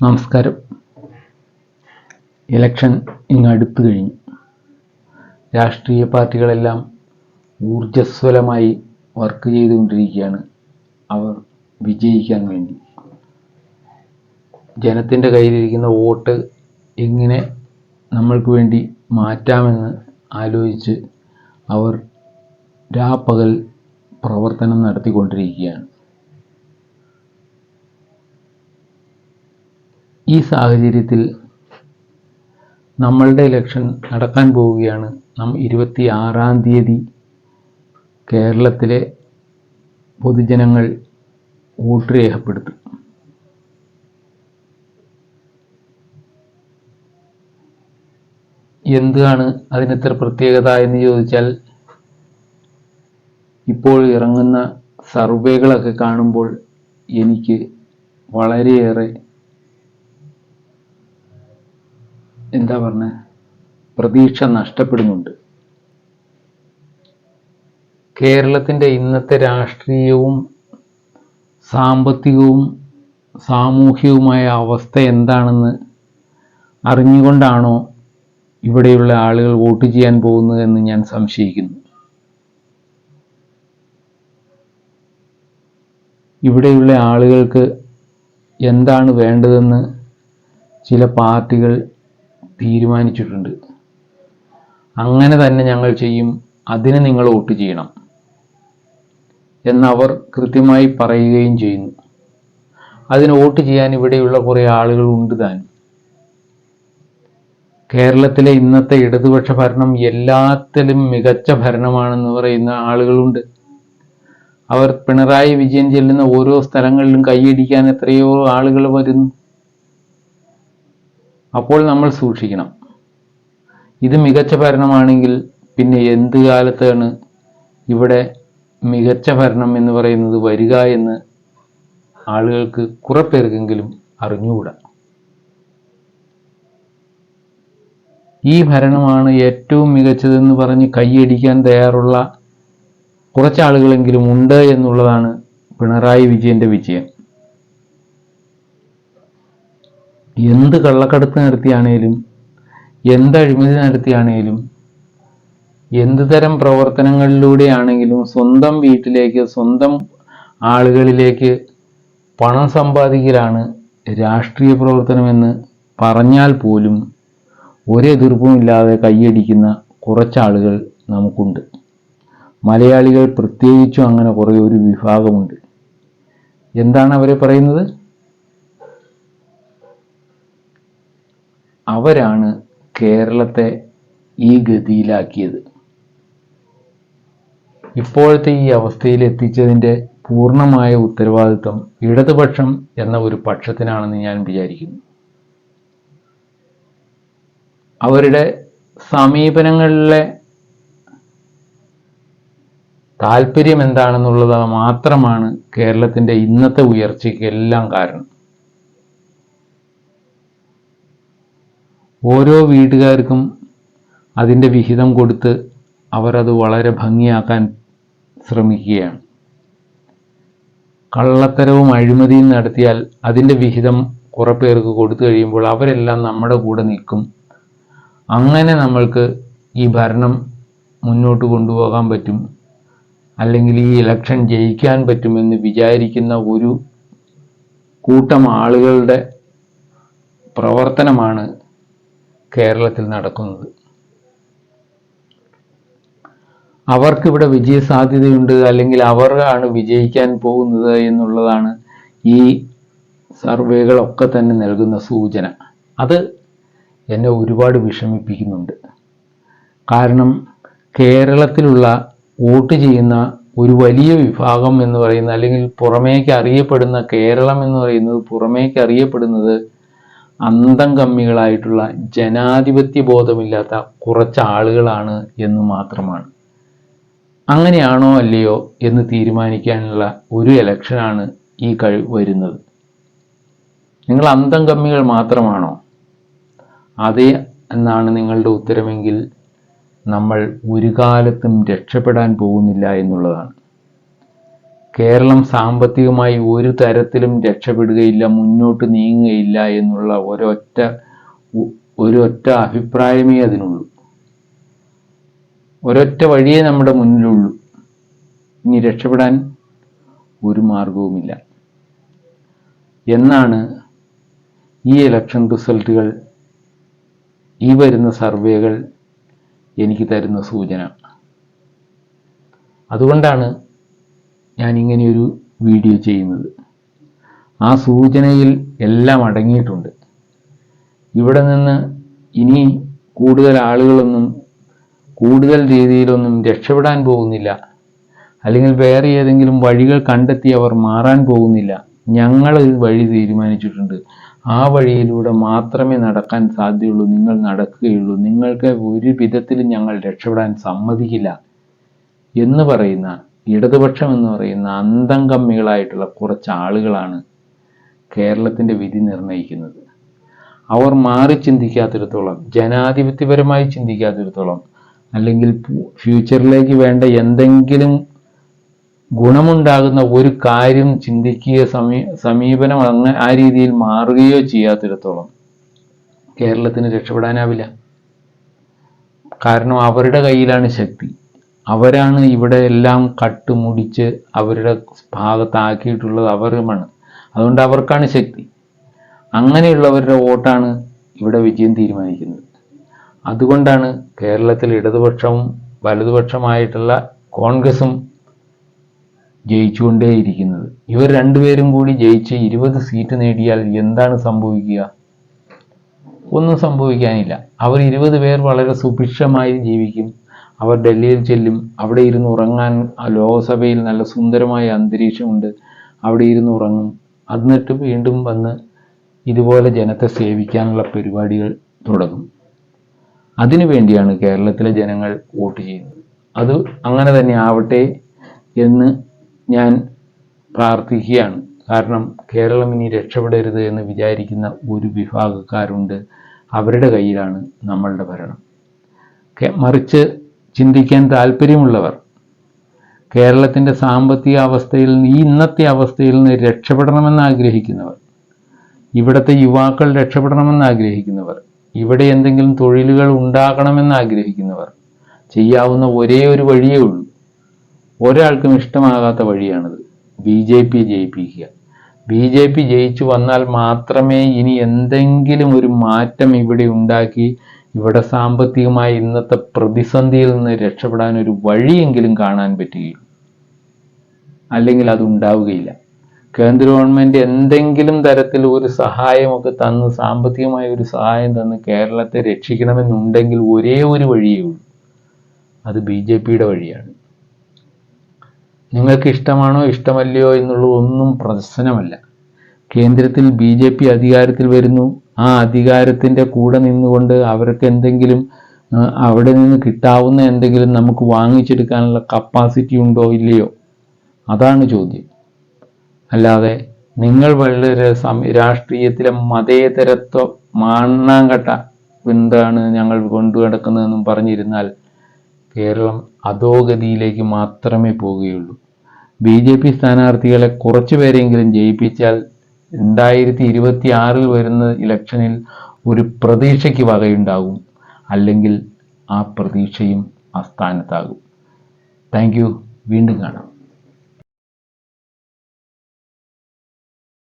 നമസ്കാരം. ഇലക്ഷൻ ഇങ്ങ് അടുത്തു കഴിഞ്ഞു. രാഷ്ട്രീയ പാർട്ടികളെല്ലാം ഊർജസ്വലമായി വർക്ക് ചെയ്തുകൊണ്ടിരിക്കുകയാണ്. അവർ വിജയിക്കാൻ വേണ്ടി. ജനത്തിന്റെ കയ്യിലിരിക്കുന്ന വോട്ട് എങ്ങനെ നമ്മൾക്ക് വേണ്ടി മാറ്റാമെന്ന് ആലോചിച്ച് അവർ രാപ്പകൽ പ്രവർത്തനം നടത്തിക്കൊണ്ടിരിക്കുകയാണ്. ഈ സാഹചര്യത്തിൽ നമ്മളുടെ ഇലക്ഷൻ നടക്കാൻ പോവുകയാണ്. നാം ഇരുപത്തി ആറാം തീയതി കേരളത്തിലെ പൊതുജനങ്ങൾ വോട്ട് രേഖപ്പെടുത്തും. എന്താണ് അതിനിത്ര പ്രത്യേകത എന്ന് ചോദിച്ചാൽ ഇപ്പോൾ ഇറങ്ങുന്ന സർവേകളൊക്കെ കാണുമ്പോൾ എനിക്ക് വളരെയേറെ എന്താ പറഞ്ഞ? പ്രതീക്ഷ നഷ്ടപ്പെടുന്നുണ്ട്. കേരളത്തിന്റെ ഇന്നത്തെ രാഷ്ട്രീയവും സാമ്പത്തികവും സാമൂഹികവുമായ അവസ്ഥ എന്താണെന്ന് അറിഞ്ഞുകൊണ്ടാണോ ഇവിടെയുള്ള ആളുകൾ വോട്ട് ചെയ്യാൻ പോകുന്നത് എന്ന് ഞാൻ സംശയിക്കുന്നു. ഇവിടെയുള്ള ആളുകൾക്ക് എന്താണ് വേണ്ടതെന്ന് ചില പാർട്ടികൾ തീരുമാനിച്ചിട്ടുണ്ട്. അങ്ങനെ തന്നെ ഞങ്ങൾ ചെയ്യും. അതിന് നിങ്ങൾ വോട്ട് ചെയ്യണം. എന്നവർ കൃത്യമായി പറയുകയും ചെയ്യുന്നു. അതിന് വോട്ട് ചെയ്യാൻ ഇവിടെയുള്ള കുറേ ആളുകൾ ഉണ്ട് താനും കേരളത്തിലെ ഇന്നത്തെ ഇടതുപക്ഷ ഭരണം എല്ലാത്തിലും മികച്ച ഭരണമാണെന്ന് പറയുന്ന ആളുകളുണ്ട്. അവർ പിണറായി വിജയൻ ചെല്ലുന്ന ഓരോ സ്ഥലങ്ങളിലും കൈയടിക്കാൻ എത്രയോ ആളുകൾ വരുന്നു. അപ്പോൾ നമ്മൾ സൂക്ഷിക്കണം. ഇത് മികച്ച ഭരണമാണെങ്കിൽ പിന്നെ എന്ത് കാലത്താണ് ഇവിടെ മികച്ച ഭരണം എന്ന് പറയുന്നത് വരിക എന്ന് ആളുകൾക്ക് കുറെ പേർക്കെങ്കിലും അറിഞ്ഞുകൂടാ. ഈ ഭരണമാണ് ഏറ്റവും മികച്ചതെന്ന് പറഞ്ഞ് കൈയടിക്കാൻ തയ്യാറുള്ള കുറച്ചാളുകളെങ്കിലും ഉണ്ട് എന്നുള്ളതാണ് പിണറായി വിജയന്റെ വിജയം. എന്ത് കള്ളക്കടത്ത് നടത്തിയാണേലും എന്ത് അഴിമതി നടത്തിയാണേലും എന്ത് തരം പ്രവർത്തനങ്ങളിലൂടെയാണെങ്കിലും സ്വന്തം വീട്ടിലേക്ക് സ്വന്തം ആളുകളിലേക്ക് പണം സമ്പാദിക്കലാണ് രാഷ്ട്രീയ പ്രവർത്തനമെന്ന് പറഞ്ഞാൽ പോലും ഒരെതിർപ്പുമില്ലാതെ കൈയടിക്കുന്ന കുറച്ചാളുകൾ നമുക്കുണ്ട്. മലയാളികൾ പ്രത്യേകിച്ചും അങ്ങനെ കുറേ ഒരു വിഭാഗമുണ്ട്. എന്താണ് അവരെ പറയുന്നത്? അവരാണ് കേരളത്തെ ഈ ഗതിയിലാക്കിയത്. ഇപ്പോഴത്തെ ഈ അവസ്ഥയിൽ എത്തിച്ചതിന്റെ പൂർണമായ ഉത്തരവാദിത്വം ഇടതുപക്ഷം എന്ന ഒരു പക്ഷത്തിനാണെന്ന് ഞാൻ വിചാരിക്കുന്നു. അവരുടെ സമീപനങ്ങളിലെ താല്പര്യം എന്താണെന്നുള്ളത് മാത്രമാണ് കേരളത്തിന്റെ ഇന്നത്തെ ഉയർച്ചയ്ക്ക് എല്ലാം കാരണം. ഓരോ വീട്ടുകാർക്കും അതിന്റെ വിഹിതം കൊടുത്ത് അവരത് വളരെ ഭംഗിയാക്കാൻ ശ്രമിക്കുകയാണ്. കള്ളത്തരവും അഴിമതിയും നടത്തിയാൽ അതിന്റെ വിഹിതം കുറപ്പേർക്ക് കൊടുത്തു കഴിയുമ്പോൾ അവരെല്ലാം നമ്മുടെ കൂടെ നിൽക്കും. അങ്ങനെ നമ്മൾക്ക് ഈ ഭരണം മുന്നോട്ട് കൊണ്ടുപോകാൻ പറ്റും. അല്ലെങ്കിൽ ഈ ഇലക്ഷൻ ജയിക്കാൻ പറ്റുമെന്ന് വിചാരിക്കുന്ന ഒരു കൂട്ടം ആളുകളുടെ പ്രവർത്തനമാണ് കേരളത്തിൽ നടക്കുന്നത്. അവർക്കിവിടെ വിജയ സാധ്യതയുണ്ട് അല്ലെങ്കിൽ അവരാണ് വിജയിക്കാൻ പോകുന്നത് എന്നുള്ളതാണ് ഈ സർവേകളൊക്കെ തന്നെ നൽകുന്ന സൂചന. അത് എന്നെ ഒരുപാട് വിഷമിപ്പിക്കുന്നുണ്ട്. കാരണം കേരളത്തിലുള്ള വോട്ട് ചെയ്യുന്ന ഒരു വലിയ വിഭാഗം എന്ന് പറയുന്ന അല്ലെങ്കിൽ പുറമേക്ക് അറിയപ്പെടുന്ന കേരളം എന്ന് പറയുന്നത് പുറമേക്ക് അറിയപ്പെടുന്നത് അന്തം കമ്മികളായിട്ടുള്ള ജനാധിപത്യ ബോധമില്ലാത്ത കുറച്ച് ആളുകളാണ് എന്ന് മാത്രമാണ്. അങ്ങനെയാണോ അല്ലയോ എന്ന് തീരുമാനിക്കാനുള്ള ഒരു ഇലക്ഷനാണ് ഈ കഴി വരുന്നത്. നിങ്ങൾ അന്തം കമ്മികൾ മാത്രമാണോ? അതേ എന്നാണ് നിങ്ങളുടെ ഉത്തരമെങ്കിൽ നമ്മൾ ഒരു കാലത്തും രക്ഷപ്പെടാൻ പോകുന്നില്ല എന്നുള്ളതാണ്. കേരളം സാമ്പത്തികമായി ഒരു തരത്തിലും രക്ഷപ്പെടുകയില്ല മുന്നോട്ട് നീങ്ങുകയില്ല എന്നുള്ള ഒരൊറ്റ ഒരൊറ്റ അഭിപ്രായമേ അതിനുള്ളൂ. ഒരൊറ്റ വഴിയേ നമ്മുടെ മുന്നിലുള്ളൂ. ഇനി രക്ഷപ്പെടാൻ ഒരു മാർഗവുമില്ല. എന്നാണ് ഈ ഇലക്ഷൻ റിസൾട്ടുകൾ ഈ വരുന്ന സർവേകൾ എനിക്ക് തരുന്ന സൂചന. അതുകൊണ്ടാണ് ഞാൻ ഇങ്ങനെയൊരു വീഡിയോ ചെയ്യുന്നത്. ആ സൂചനയിൽ എല്ലാം അടങ്ങിയിട്ടുണ്ട്. ഇവിടെ നിന്ന് ഇനി കൂടുതൽ ആളുകളൊന്നും കൂടുതൽ രീതിയിലൊന്നും രക്ഷപ്പെടാൻ പോകുന്നില്ല. അല്ലെങ്കിൽ വേറെ ഏതെങ്കിലും വഴികൾ കണ്ടെത്തി അവർ മാറാൻ പോകുന്നില്ല. ഞങ്ങൾ വഴി തീരുമാനിച്ചിട്ടുണ്ട്. ആ വഴിയിലൂടെ മാത്രമേ നടക്കാൻ സാധ്യതയുള്ളൂ. നിങ്ങൾ നടക്കുകയുള്ളൂ. നിങ്ങൾക്ക് ഒരു വിധത്തിലും ഞങ്ങൾ രക്ഷപ്പെടാൻ സമ്മതിക്കില്ല എന്ന് പറയുന്ന ഇടതുപക്ഷം എന്ന് പറയുന്ന അന്തം കമ്മികളായിട്ടുള്ള കുറച്ച് ആളുകളാണ് കേരളത്തിന്റെ വിധി നിർണയിക്കുന്നത്. അവർ മാറി ചിന്തിക്കാത്തിടത്തോളം ജനാധിപത്യപരമായി ചിന്തിക്കാത്തിടത്തോളം അല്ലെങ്കിൽ ഫ്യൂച്ചറിലേക്ക് വേണ്ട എന്തെങ്കിലും ഗുണമുണ്ടാകുന്ന ഒരു കാര്യം ചിന്തിക്കുകയോ സമീ സമീപനം അങ്ങ് ആ രീതിയിൽ മാറുകയോ ചെയ്യാത്തിടത്തോളം കേരളത്തിന് രക്ഷപ്പെടാനാവില്ല. കാരണം അവരുടെ കയ്യിലാണ് ശക്തി. അവരാണ് ഇവിടെ എല്ലാം കട്ടുമുടിച്ച് അവരുടെ ഭാഗത്താക്കിയിട്ടുള്ളത് അവരുമാണ്. അതുകൊണ്ട് അവർക്കാണ് ശക്തി. അങ്ങനെയുള്ളവരുടെ വോട്ടാണ് ഇവിടെ വിജയം തീരുമാനിക്കുന്നത്. അതുകൊണ്ടാണ് കേരളത്തിൽ ഇടതുപക്ഷവും വലതുപക്ഷമായിട്ടുള്ള കോൺഗ്രസും ജയിച്ചുകൊണ്ടേയിരിക്കുന്നത്. ഇവർ രണ്ടുപേരും കൂടി ജയിച്ച് ഇരുപത് സീറ്റ് നേടിയാൽ എന്താണ് സംഭവിക്കുക? ഒന്നും സംഭവിക്കാനില്ല. അവർ ഇരുപത് പേർ വളരെ സുഭിക്ഷമായി ജീവിക്കും. അവർ ഡൽഹിയിൽ ചെല്ലും. അവിടെ ഇരുന്ന് ഉറങ്ങാൻ ലോകസഭയിൽ നല്ല സുന്ദരമായ അന്തരീക്ഷമുണ്ട്. അവിടെ ഇരുന്ന് ഉറങ്ങും. എന്നിട്ട് വീണ്ടും വന്ന് ഇതുപോലെ ജനത്തെ സേവിക്കാനുള്ള പരിപാടികൾ തുടങ്ങും. അതിനു വേണ്ടിയാണ് കേരളത്തിലെ ജനങ്ങൾ വോട്ട് ചെയ്യുന്നത്. അത് അങ്ങനെ തന്നെ ആവട്ടെ എന്ന് ഞാൻ പ്രാർത്ഥിക്കുകയാണ്. കാരണം കേരളം ഇനി രക്ഷപ്പെടരുത് എന്ന് വിചാരിക്കുന്ന ഒരു വിഭാഗക്കാരുണ്ട്. അവരുടെ കയ്യിലാണ് നമ്മളുടെ ഭരണം. മറിച്ച് ചിന്തിക്കാൻ താല്പര്യമുള്ളവർ കേരളത്തിന്റെ സാമ്പത്തിക അവസ്ഥയിൽ ഈ ഇന്നത്തെ അവസ്ഥയിൽ നിന്ന് രക്ഷപ്പെടണമെന്ന് ആഗ്രഹിക്കുന്നവർ ഇവിടുത്തെ യുവാക്കൾ രക്ഷപ്പെടണമെന്ന് ആഗ്രഹിക്കുന്നവർ ഇവിടെ എന്തെങ്കിലും തൊഴിലുകൾ ഉണ്ടാകണമെന്ന് ആഗ്രഹിക്കുന്നവർ ചെയ്യാവുന്ന ഒരേ ഒരു വഴിയേ ഉള്ളൂ. ഒരാൾക്കും ഇഷ്ടമാകാത്ത വഴിയാണിത്. ബി ജെ പി ജയിപ്പിക്കുക. ബി ജെ പി ജയിച്ചു വന്നാൽ മാത്രമേ ഇനി എന്തെങ്കിലും ഒരു മാറ്റം ഇവിടെ ഉണ്ടാക്കി ഇവിടെ സാമ്പത്തികമായി ഇന്നത്തെ പ്രതിസന്ധിയിൽ നിന്ന് രക്ഷപ്പെടാൻ ഒരു വഴിയെങ്കിലും കാണാൻ പറ്റുകയുള്ളൂ അല്ലെങ്കിൽ അത് ഉണ്ടാവുകയില്ല. കേന്ദ്ര ഗവൺമെന്റ് എന്തെങ്കിലും തരത്തിൽ ഒരു സഹായമൊക്കെ തന്ന് സാമ്പത്തികമായ ഒരു സഹായം തന്ന് കേരളത്തെ രക്ഷിക്കണമെന്നുണ്ടെങ്കിൽ ഒരേ ഒരു വഴിയേ ഉള്ളൂ. അത് ബി ജെ പിയുടെ വഴിയാണ്. നിങ്ങൾക്ക് ഇഷ്ടമാണോ ഇഷ്ടമല്ലയോ എന്നുള്ളത് ഒന്നും പ്രശ്നമല്ല. കേന്ദ്രത്തിൽ ബി ജെ പി അധികാരത്തിൽ വരുന്നു. ആ അധികാരത്തിന്റെ കൂടെ നിന്നുകൊണ്ട് അവർക്ക് എന്തെങ്കിലും അവിടെ നിന്ന് കിട്ടാവുന്ന എന്തെങ്കിലും നമുക്ക് വാങ്ങിച്ചെടുക്കാനുള്ള കപ്പാസിറ്റി ഉണ്ടോ ഇല്ലയോ? അതാണ് ചോദ്യം. അല്ലാതെ നിങ്ങൾ വളരെ രാഷ്ട്രീയത്തിലെ മതേതരത്വ മണ്ണാങ്കട്ട എന്താണ് ഞങ്ങൾ കൊണ്ടു നടക്കുന്നതെന്നും പറഞ്ഞിരുന്നാൽ കേരളം അധോഗതിയിലേക്ക് മാത്രമേ പോവുകയുള്ളൂ ബി ജെ പി സ്ഥാനാർത്ഥികളെ കുറച്ചു പേരെങ്കിലും ജയിപ്പിച്ചാൽ രണ്ടായിരത്തി ഇരുപത്തി ആറിൽ വരുന്ന ഇലക്ഷനിൽ ഒരു പ്രതീക്ഷയ്ക്ക് വകയുണ്ടാകും. അല്ലെങ്കിൽ ആ പ്രതീക്ഷയും അസ്ഥാനത്താകും താങ്ക് യു. വീണ്ടും കാണാം.